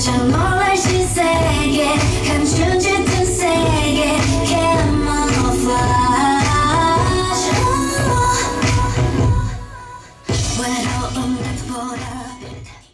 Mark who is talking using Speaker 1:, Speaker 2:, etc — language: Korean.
Speaker 1: 한참 놀라신 세계 감춘 짙은 세계 Camera flash. 외로움 닥보다